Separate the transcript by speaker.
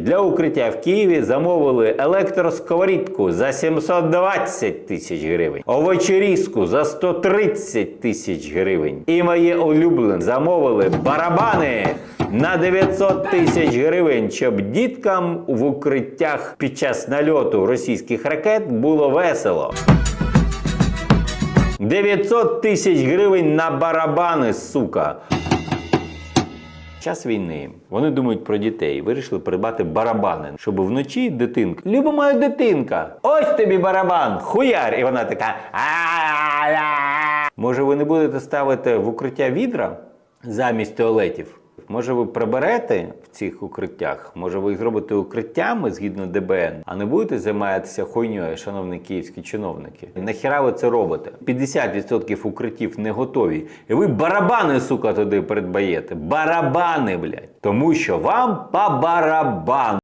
Speaker 1: Для укриття в Києві замовили електросковорідку за 720 тисяч гривень, овочерізку за 130 тисяч гривень. І моє улюблене замовили барабани на 900 тисяч гривень, щоб діткам в укриттях під час нальоту російських ракет було весело. 900 тисяч гривень на барабани, сука. Час війни. Вони думають про дітей. Вирішили придбати барабани, щоб вночі дитинка. Люба моя дитинка! Ось тобі барабан! Хуяр! І вона така. Може, ви не будете ставити в укриття відра замість туалетів? Може, ви приберете в цих укриттях? Може, ви їх зробите укриттями згідно ДБН, а не будете займатися хуйньою, шановні київські чиновники? Нахіра ви це робите? 50% укриттів не готові. І ви барабани, сука, туди придбаєте. Барабани, блядь. Тому що вам по барабану.